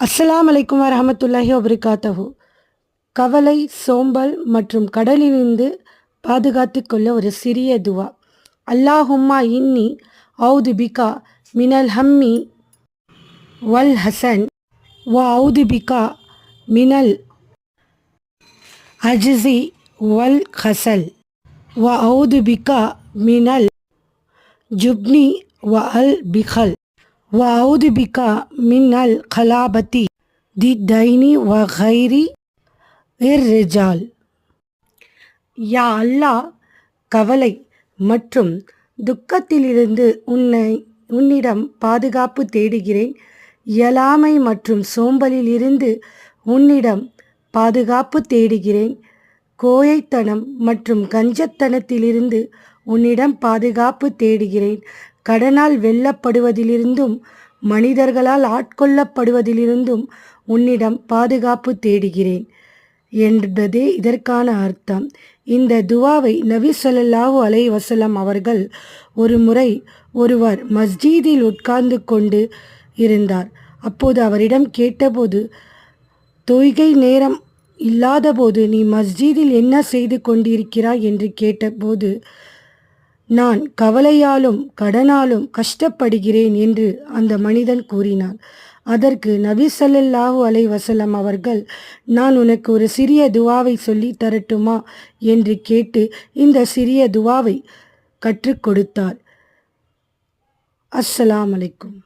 அஸ்லாம் அலைக்கும் வரமத்துல்லாஹி வபரகாத்தஹு. கவலை சோம்பல் மற்றும் கடலிலிருந்து பாதுகாத்து கொள்ள ஒரு சிறிய துவா. அல்லாஹும்மா இன்னி அவுது பிகா மினல் ஹம்மி வல் ஹசன் வ அவுது பிகா மினல் அஜிசி வல் ஹசல் வ அவுது பிகா மினல் ஜுப்னி வ அல் பிஹல். وأعوذ بك من الخلابة தி தைனி வ கைரி இர்ரிஜால் யா அல்லாஹ் கவலை மற்றும் துக்கத்திலிருந்து உன்னை உன்னிடம் பாதுகாப்பு தேடுகிறேன் இயலாமை மற்றும் சோம்பலிலிருந்து உன்னிடம் பாதுகாப்பு தேடுகிறேன் கோயைத்தனம் மற்றும் கஞ்சத்தனத்திலிருந்து உன்னிடம் பாதுகாப்பு தேடுகிறேன் கடனால் வெல்லப்படுவதிலிருந்தும் மனிதர்களால் ஆட்கொள்ளப்படுவதிலிருந்தும் உன்னிடம் பாதுகாப்பு தேடுகிறேன் என்பதே இதற்கான அர்த்தம். இந்த துவாவை நபி சொல்லாஹு அலை வசலம் அவர்கள் ஒரு முறை ஒருவர் மஸ்ஜீதில் உட்கார்ந்து கொண்டு இருந்தார். அப்போது அவரிடம் கேட்டபோது தொய்கை நேரம் இல்லாதபோது நீ மஸ்ஜீதில் என்ன செய்து கொண்டிருக்கிறாய்? என்று கேட்டபோது நான் கவலையாலும் கடனாலும் கஷ்டப்படுகிறேன் என்று அந்த மனிதன் கூறினான். அதற்கு நபி சல்லல்லாஹூ அலை வசலம் அவர்கள் நான் உனக்கு ஒரு சிறிய துவாவை சொல்லி தரட்டுமா? என்று கேட்டு இந்த சிறிய துவாவை கற்றுக் கொடுத்தார். அஸ்ஸலாம் அலைக்கும்.